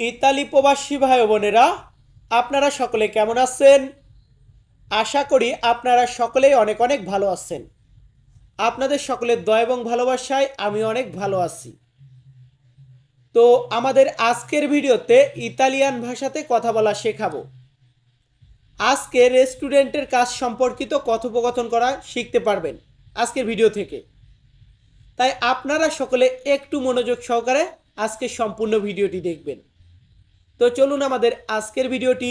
Italy প্রবাসী ভাই বোনেরা, আপনারা সকলে কেমন আছেন? আশা করি আপনারা সকলেই অনেক অনেক ভালো আছেন। আপনাদের সকলের দয়া এবং ভালোবাসায় আমি অনেক ভালো আছি। তো আমাদের আজকের ভিডিওতে ইতালিয়ান ভাষাতে কথা বলা শেখাবো। আজকে রেস্টুরেন্টের কাজ সম্পর্কিত কথোপকথন করা শিখতে পারবেন আজকের ভিডিও থেকে। তাই আপনারা সকলে একটু মনোযোগ সহকারে আজকে সম্পূর্ণ ভিডিওটি দেখবেন। তো চলুন আমাদের আজকের ভিডিওটি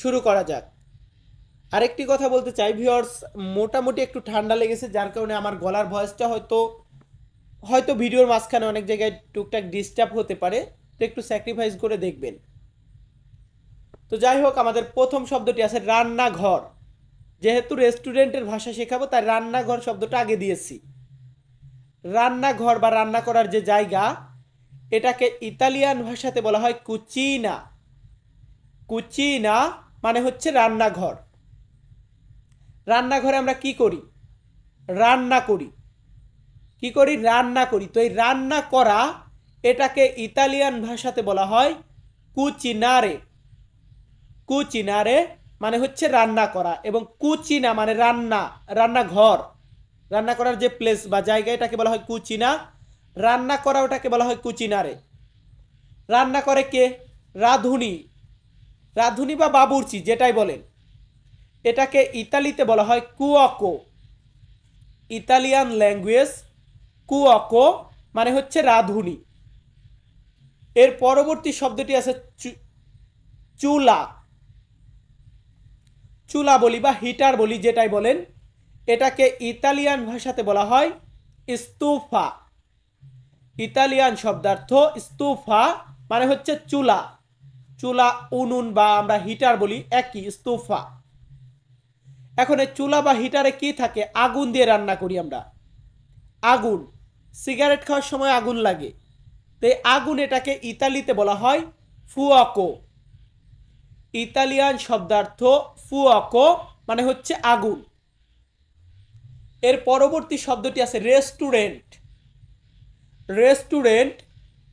শুরু করা যাক। আরেকটি কথা বলতে চাই ভিওর্স মোটামুটি একটু ঠান্ডা লেগেছে, যার কারণে আমার গলার ভয়েসটা হয়তো হয়তো ভিডিওর মাঝখানে অনেক জায়গায় টুকটাক ডিস্টার্ব হতে পারে, তো একটু স্যাক্রিফাইস করে দেখবেন। তো যাই হোক, আমাদের প্রথম শব্দটি আছে রান্নাঘর। যেহেতু রেস্টুরেন্টের ভাষা শেখাবো, তাই রান্নাঘর শব্দটা আগে দিয়েছি। রান্নাঘর বা রান্না করার যে জায়গা এটাকে ইতালিয়ান ভাষাতে বলা হয় কুচিনা কুচিনা মানে হচ্ছে রান্নাঘর। রান্নাঘরে আমরা কি করি? রান্না করি। কি করি? রান্না করি। তো এই রান্না করা এটাকে ইতালিয়ান ভাষাতে বলা হয় কুচিনারে কুচিনারে মানে হচ্ছে রান্না করা এবং কুচিনা মানে রান্না, রান্নাঘর। রান্না করার যে প্লেস বা জায়গা এটাকে বলা হয় কুচিনা রান্না করা ওটাকে বলা হয় কুচিনারে। রান্না করে কে? রাঁধুনি। রাঁধুনি বা বাবুর্চি, যেটাই বলেন। এটাকে ইতালিতে বলা হয় কুয়াকো। ইতালিয়ান ল্যাঙ্গুয়েজ, কুয়াকো মানে হচ্ছে রাঁধুনি। এর পরবর্তী শব্দটি আছে চুলা। চুলা বলি বা হিটার বলি, যেটাই বলেন, এটাকে ইতালিয়ান ভাষাতে বলা হয় ইস্তুফা। ইতালিয়ান শব্দার্থ স্তুফা মানে হচ্ছে চুলা। চুলা, উনুন বা আমরা হিটার বলি একই স্তুফা এখন এই চুলা বা হিটারে কি থাকে? আগুন দিয়ে রান্না করি আমরা। আগুন, সিগারেট খাওয়ার সময় আগুন লাগে। তো এই আগুন এটাকে ইতালিতে বলা হয় ফুয়াকো। ইতালিয়ান শব্দার্থ ফুয়াকো মানে হচ্ছে আগুন। এর পরবর্তী শব্দটি আছে রেস্টুরেন্ট। রেস্টুরেন্ট,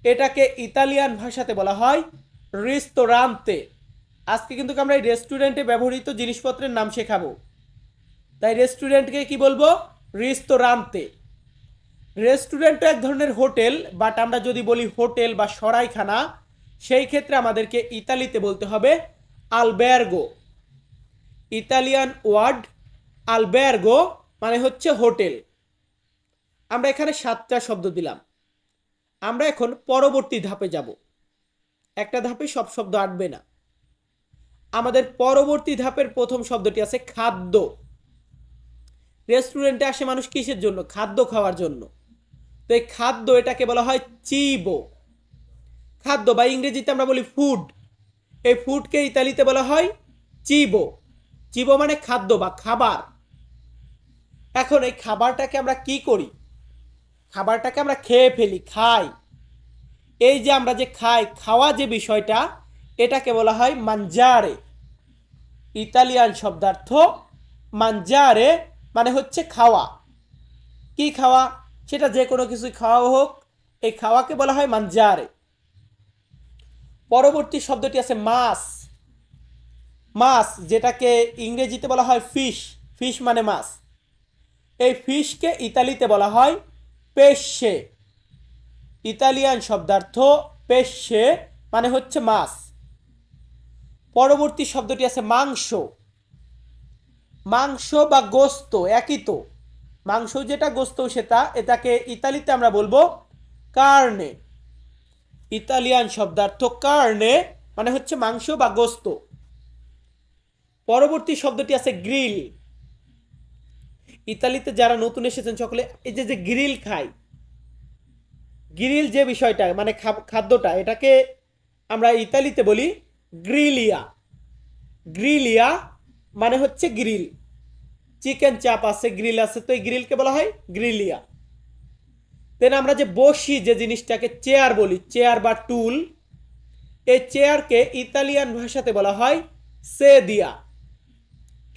এটাকে ইতালিয়ান ভাষাতে বলা হয় রিস্তোরান্তে আজকে কিন্তু আমরা এই রেস্টুরেন্টে ব্যবহৃত জিনিসপত্রের নাম শেখাবো। তাই রেস্টুরেন্টকে কি বলব? রিস্তোরান্তে রেস্টুরেন্ট এক ধরনের হোটেল, বাট আমরা যদি বলি হোটেল বা সরাইখানা, সেই ক্ষেত্রে আমাদেরকে ইতালিতে বলতে হবে আলবের্গো ইতালিয়ান ওয়ার্ড আলবের্গো মানে হচ্ছে হোটেল। আমরা এখানে সাতটা শব্দ দিলাম। আমরা এখন পরবর্তী ধাপে যাব। একটা ধাপে সব শব্দ আটবে না। আমাদের পরবর্তী ধাপের প্রথম শব্দটি আছে খাদ্য। রেস্টুরেন্টে আসে মানুষ কিসের জন্য? খাদ্য খাওয়ার জন্য। তো এই খাদ্য এটাকে বলা হয় চিবো। খাদ্য বা ইংরেজিতে আমরা বলি ফুড এই ফুডকে ইতালিতে বলা হয় চিবো। চিবো মানে খাদ্য বা খাবার। এখন এই খাবারটাকে আমরা কি করি? খাবারটাকে আমরা খেয়ে ফেলি, খাই। এই যে আমরা যে খাই, খাওয়া যে বিষয়টা, এটাকে বলা হয় মাঞ্জারে ইতালিয়ান শব্দার্থ মাঞ্জারে মানে হচ্ছে খাওয়া। কি খাওয়া? সেটা যে কোনো কিছুই খাওয়া হোক, এই খাওয়াকে বলা হয় মাঞ্জারে পরবর্তী শব্দটি আছে মাছ। মাছ, যেটাকে ইংরেজিতে বলা হয় ফিশ। ফিশ মানে মাছ। এই ফিশকে ইতালিতে বলা হয় পেশে। ইতালিয়ান শব্দার্থ পেশে মানে হচ্ছে মাছ। পরবর্তী শব্দটি আছে মাংস। মাংস বা গোস্ত একই তো। মাংস যেটা, গোস্ত সেটা, এটাকে ইতালিতে আমরা বলব কার্নে। ইতালিয়ান শব্দার্থ কার্নে মানে হচ্ছে মাংস বা গোস্ত। পরবর্তী শব্দটি আছে গ্রিল। ইতালিতে যারা নতুন এসেছেন সকলে, এই যে যে গ্রিল খায় গ্রিল যে বিষয়টা মানে খাদ্যটা, এটাকে আমরা ইতালিতে বলি গ্রিলিয়া। গ্রিলিয়া মানে হচ্ছে গ্রিল। চিকেন চাপ আছে, গ্রিল আছে, তো এই গ্রিলকে বলা হয় গ্রিলিয়া। দেন আমরা যে বসি যে জিনিসটাকে, চেয়ার বলি, চেয়ার বা টুল, এই চেয়ারকে ইতালিয়ান ভাষাতে বলা হয় সে দিয়া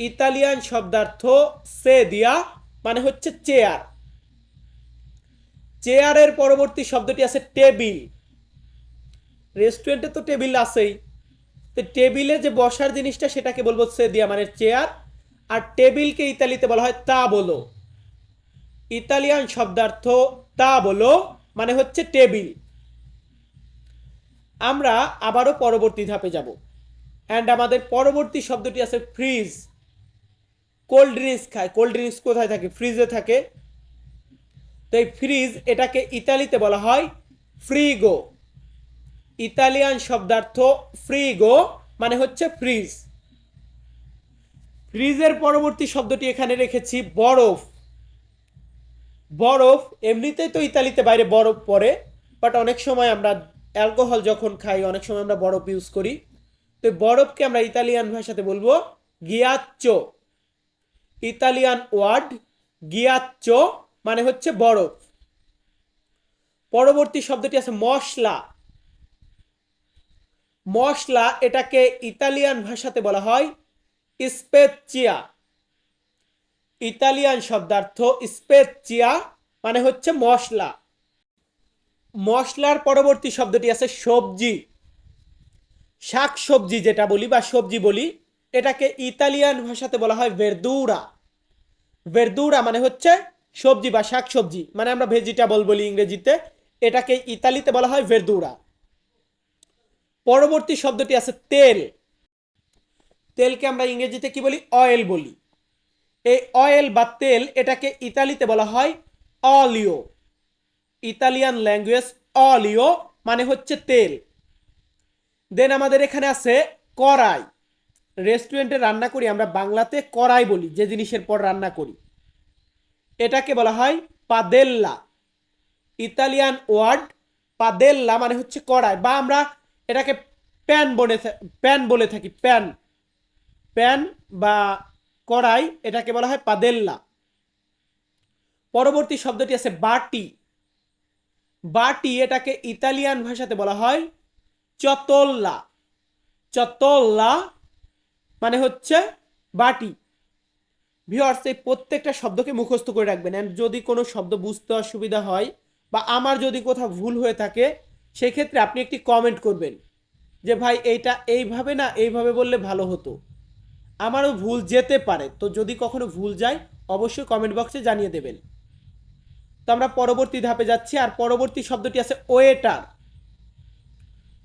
ইতালিয়ান শব্দার্থ সে দিয়া মানে হচ্ছে চেয়ার। চেয়ারের পরবর্তী শব্দটি আছে টেবিল রেস্টুরেন্টে তো টেবিল আছেই। তো টেবিলে যে বসার জিনিসটা সেটাকে বলব সে দিয়া মানে চেয়ার। আর টেবিলকে ইতালিতে বলা হয় তা বলো ইতালিয়ান শব্দার্থ তা বলো মানে হচ্ছে টেবিল। আমরা আবারও পরবর্তী ধাপে যাব। অ্যান্ড আমাদের পরবর্তী শব্দটি আছে ফ্রিজ কোল্ড ড্রিঙ্কস খায় কোল্ড ড্রিঙ্কস কোথায় থাকে? ফ্রিজে থাকে। তো এই ফ্রিজ এটাকে ইতালিতে বলা হয় ফ্রিগো ইতালিয়ান শব্দার্থ ফ্রিগো মানে হচ্ছে ফ্রিজ ফ্রিজের পরবর্তী শব্দটি এখানে রেখেছি, বরফ। বরফ এমনিতেই তো ইতালিতে বাইরে বরফ পড়ে বাট অনেক সময় আমরা অ্যালকোহল যখন খাই, অনেক সময় আমরা বরফ ইউজ করি। তো বরফকে আমরা ইতালিয়ান ভাষাতে বলব গিয়াচ্চো ইতালিয়ান ওয়ার্ড গিয়াচ্চো মানে হচ্ছে বরফ। পরবর্তী শব্দটি আছে মশলা। মশলা এটাকে ইতালিয়ান ভাষাতে বলা হয় স্পেচিয়া। ইতালিয়ান শব্দার্থ স্পেচিয়া মানে হচ্ছে মশলা। মশলার পরবর্তী শব্দটি আছে সবজি। শাক সবজি যেটা বলি বা সবজি বলি এটাকে ইতালিয়ান ভাষাতে বলা হয় ভেরদুরা ভেরদুরা মানে হচ্ছে সবজি বা শাক সবজি মানে আমরা ভেজিটেবল বলি ইংরেজিতে, এটাকে ইতালিতে বলা হয় ভেরদুরা পরবর্তী শব্দটি আছে তেল। তেলকে আমরা ইংরেজিতে কি বলি? অয়েল বলি। এই অয়েল বা তেল এটাকে ইতালিতে বলা হয় অলিও ইতালিয়ান ল্যাঙ্গুয়েজ অলিও মানে হচ্ছে তেল। দেন আমাদের এখানে আছে কড়াই। রেস্টুরেন্টে রান্না করি, আমরা বাংলাতে কড়াই বলি, যে জিনিসের পর রান্না করি। এটাকে বলা হয় পাদেল্লা। ইতালিয়ান ওয়ার্ড, পাদেল্লা মানে হচ্ছে কড়াই, বা আমরা এটাকে প্যান বলে প্যান বলে থাকি, প্যান। প্যান বা কড়াই, এটাকে বলা হয় পাদেল্লা। পরবর্তী শব্দটি আছে বাটি। বাটি এটাকে ইতালিয়ান ভাষাতে বলা হয় চতল্লা। চতল্লা মানে হচ্ছে বাটি। ভিওয়ার্স এই প্রত্যেকটা শব্দকে মুখস্থ করে রাখবেন। অ্যান্ড যদি কোনো শব্দ বুঝতে অসুবিধা হয় বা আমার যদি কোথাও ভুল হয়ে থাকে, সেক্ষেত্রে আপনি একটি কমেন্ট করবেন যে, ভাই, এইটা এইভাবে না, এইভাবে বললে ভালো হতো। আমারও ভুল যেতে পারে। তো যদি কখনো ভুল যায়, অবশ্যই কমেন্ট বক্সে জানিয়ে দেবেন। তো আমরা পরবর্তী ধাপে যাচ্ছি। আর পরবর্তী শব্দটি আছে ওয়েটার।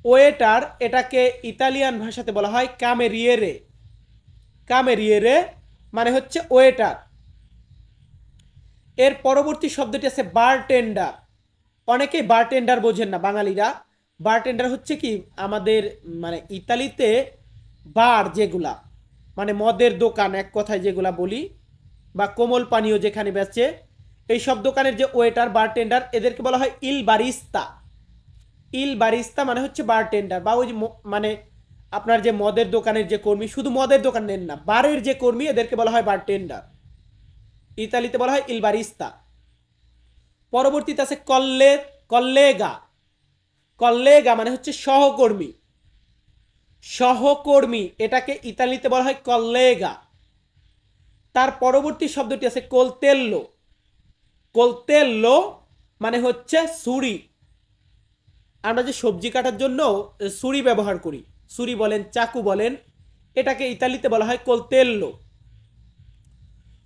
ওয়েটার, এটাকে ইতালিয়ান ভাষাতে বলা হয় কামেরিয়েরে। কামেরিয়েরে মানে হচ্ছে ওয়েটার। এর পরবর্তী শব্দটি আছে বারটেন্ডার। অনেকেই বারটেন্ডার বোঝেন না, বাঙালিরা। বারটেন্ডার হচ্ছে কি, আমাদের মানে ইতালিতে বার যেগুলা মানে মদের দোকান এক কথায় যেগুলা বলি, বা কোমল পানীয় যেখানে বেচে, এই সব দোকানের যে ওয়েটার, বারটেন্ডার, এদেরকে বলা হয় ইল বারিস্তা ইল বারিস্তা মানে হচ্ছে বারটেন্ডার, বা ওই মানে আপনার যে মদের দোকানের যে কর্মী, শুধু মদের দোকান নেন না, বারের যে কর্মী, এদেরকে বলা হয় বারটেন্ডার ইতালিতে বলা হয় ইলবারিস্তা। পরবর্তীতে আছে কল্লে, কল্লেগা। কল্লেগা মানে হচ্ছে সহকর্মী। সহকর্মী, এটাকে ইতালিতে বলা হয় কল্লেগা। তার পরবর্তী শব্দটি আছে কোলতেল্লো। কোলতেল্লো মানে হচ্ছে ছুরি আমরা যে সবজি কাটার জন্য ছুরি ব্যবহার করি। ছুরি বলেন, চাকু বলেন, এটাকে ইতালিতে বলা হয় কোলতেল্লো।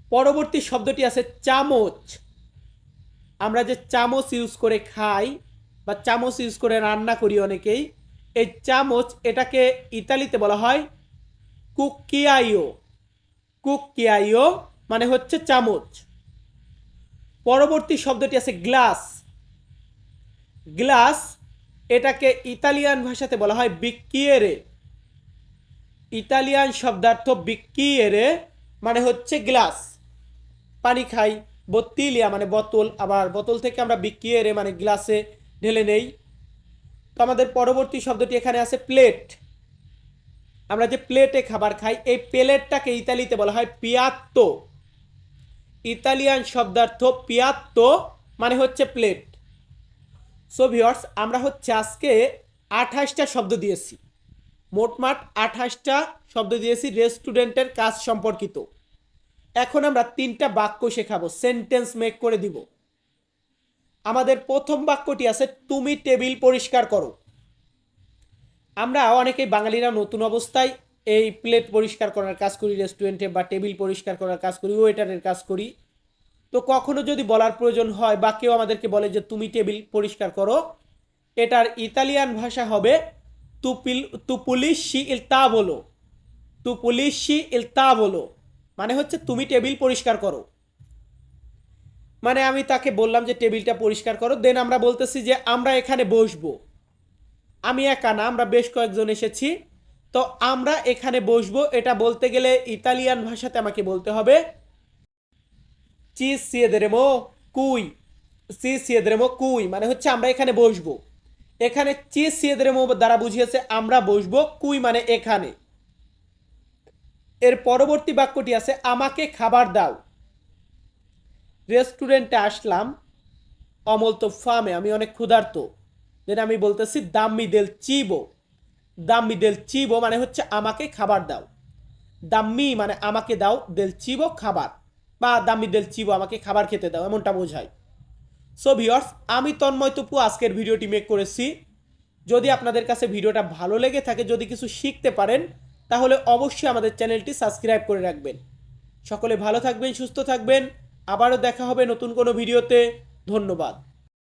পরবর্তী শব্দটি আছে চামচ। আমরা যে চামচ ইউজ করে খাই বা চামচ ইউজ করে রান্না করি অনেকেই, এই চামচ এটাকে ইতালিতে বলা হয় কুকিয়াইও কুকিয়াইও মানে হচ্ছে চামচ। পরবর্তী শব্দটি আছে গ্লাস। গ্লাস এটাকে ইতালিয়ান ভাষাতে বলা হয় বিক্কিয়েরে। ইতালিয়ান শব্দার্থ বিক্কিয়েরে মানে হচ্ছে গ্লাস। পানি খাই, বত্তিলিয়া মানে বোতল, আবার বোতল থেকে আমরা বিক্কিয়েরে মানে গ্লাসে ঢেলে নেই। তো আমাদের পরবর্তী শব্দটি এখানে আছে প্লেট। আমরা যে প্লেটে খাবার খাই, এই প্লেটটাকে ইতালিতে বলা হয় পিয়াত্তো। ইতালিয়ান শব্দার্থ পিয়াত্তো মানে হচ্ছে প্লেট। সো ভিওর্স আমরা হচ্ছে আজকে আঠাশটা শব্দ দিয়েছি। মোটমাট আঠাশটা শব্দ দিয়েছি রেস্টুরেন্টের কাজ সম্পর্কিত। এখন আমরা তিনটা বাক্য শেখাবো, সেন্টেন্স মেক করে দিব। আমাদের প্রথম বাক্যটি আছে, তুমি টেবিল পরিষ্কার করো। আমরা অনেকেই বাঙালিরা নতুন অবস্থায় এই প্লেট পরিষ্কার করার কাজ করি, রেস্টুরেন্টে বা টেবিল পরিষ্কার করার কাজ করি, ওয়েটারের কাজ করি। তো কখনো যদি বলার প্রয়োজন হয় বা কেউ আমাদেরকে বলে যে তুমি টেবিল পরিষ্কার করো, এটার ইতালিয়ান ভাষা হবে তুপিল তুপুলিশি ইল তা বলো। তু তুপুলিশি ইল তা বলো। মানে হচ্ছে তুমি টেবিল পরিষ্কার করো। মানে আমি তাকে বললাম যে টেবিলটা পরিষ্কার করো। দেন আমরা বলতেছি যে আমরা এখানে বসবো। আমি একা না, আমরা বেশ কয়েকজন এসেছি। তো আমরা এখানে বসবো, এটা বলতে গেলে ইতালিয়ান ভাষাতে আমাকে বলতে হবে। চি সিয়েদেরেমো কুই সি সিয়েদেরেমো কুই মানে হচ্ছে আমরা এখানে বসবো। এখানে চি সিয়েদেরেমো দ্বারা বুঝিয়েছে আমরা বসবো, কুই মানে এখানে। এর পরবর্তী বাক্যটি আছে, আমাকে খাবার দাও। রেস্টুরেন্টে আসলাম, অমল তো ফার্মে আমি অনেক ক্ষুধার্ত। দেন আমি বলতেছি, দাম্মি দেল চিবো। দাম্মি দেল চিবো মানে হচ্ছে আমাকে খাবার দাও। দাম্মি মানে আমাকে দাও, দেল চিবো খাবার। বা দামি দেল চিবো আমাকে খাবার খেতে দাও, এমনটা বোঝায়। সো ভিওর্স আমি তন্ময় তপু আজকের ভিডিওটি মেক করেছি। যদি আপনাদের কাছে ভিডিওটা ভালো লেগে থাকে, যদি কিছু শিখতে পারেন, তাহলে অবশ্যই আমাদের চ্যানেলটি সাবস্ক্রাইব করে রাখবেন। সকলে ভালো থাকবেন, সুস্থ থাকবেন। আবারও দেখা হবে নতুন কোনো ভিডিওতে। ধন্যবাদ।